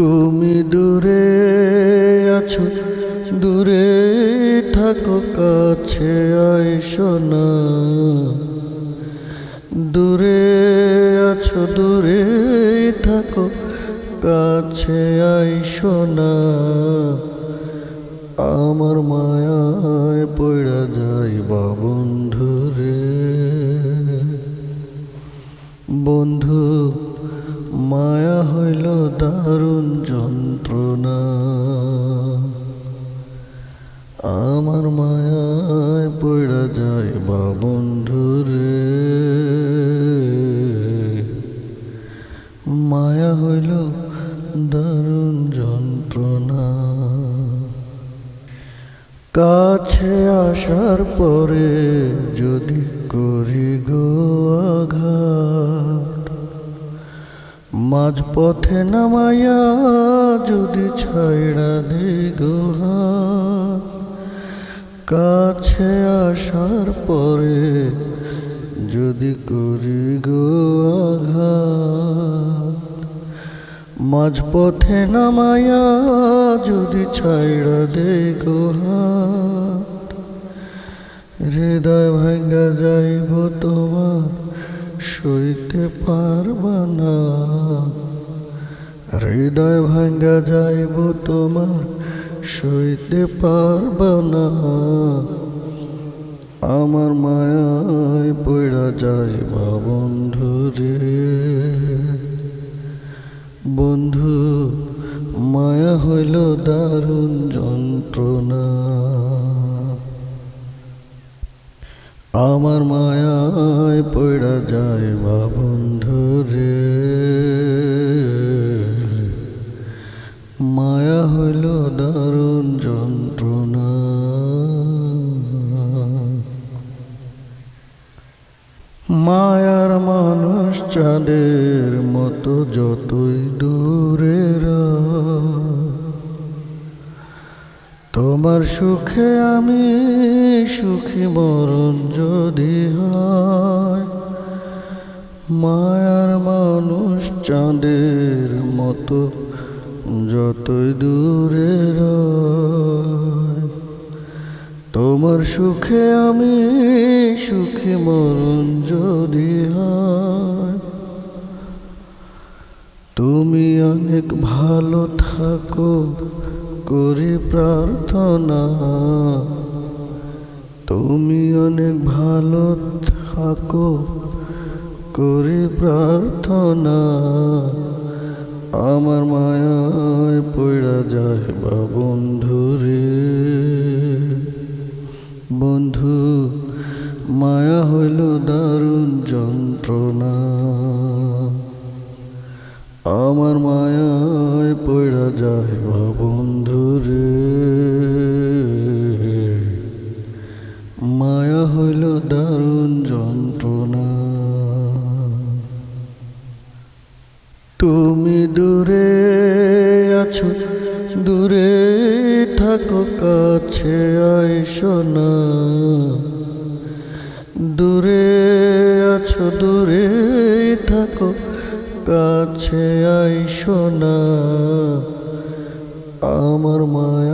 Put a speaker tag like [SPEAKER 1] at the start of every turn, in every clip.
[SPEAKER 1] তুমি দূরে আছো, দূরে থাকো, কাছে আইসো না। দূরে আছো, দূরে থাকো, কাছে আইসো না। আমার মায়ায় পড়া যাই বা বন্ধু দারুণ যন্ত্রণা। আমার মায়ায় পড়া যায় বা বন্ধু রে। মায়া হইল দারুণ যন্ত্রণা। কাছে আসার পরে যদি করি গো আঘাত মাঝপথে নামায়া যদি ছাইড়া দে গো হাত, কাছে আসার পরে যদি করি গো আঘাত মাঝপথে নামাইয়া যদি ছাইড়া দে গো হাত, হৃদয় ভাঙ্গা যাইব তোমার সইতে পারবা না। হৃদয় ভাঙ্গা যাইব তোমার সইতে পারবা না। আমার মায়ায় পড়া যাইবা বন্ধু রে। বন্ধু, মায়া হইল দারুণ যন্ত্রণা। আমার মায়ায় পড়া যায় বা বন্ধু রে। মায়া হইল দারুণ যন্ত্রণা। মায়ার মানুষ চাঁদের মতো যতই দূরে তোমার সুখে আমি সুখী মরণ যদি হয়, মায়ার মানুষ চাঁদের মতো যতই দূরে তোমার সুখে আমি সুখী মরণ যদি হয়, তুমি অনেক ভালো থাকো করি প্রার্থনা। তুমি অনেক ভালো থাকো, করি প্রার্থনা। আমার মায়ায় পড়া যায় বা বন্ধু রে। বন্ধু, মায়া হইল দারুণ যন্ত্রণা। আমার মায়ায় পড়া যায় বা বন্ধু যন্ত্রণা। তুমি দূরে আছো, দূরে থাকো, কাছে আইসো না। দূরে আছো, দূরে থাকো, কাছে আইসো না। আমার মায়ায়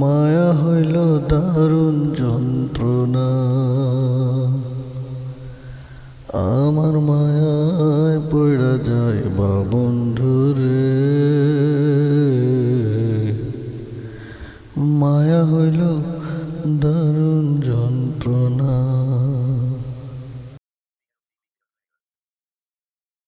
[SPEAKER 1] মায়া হইল দারুণ যন্ত্রণা। আমার মায়ায় পড়া যায় বা বন্ধুরে মায়া হইল দারুণ যন্ত্রণা।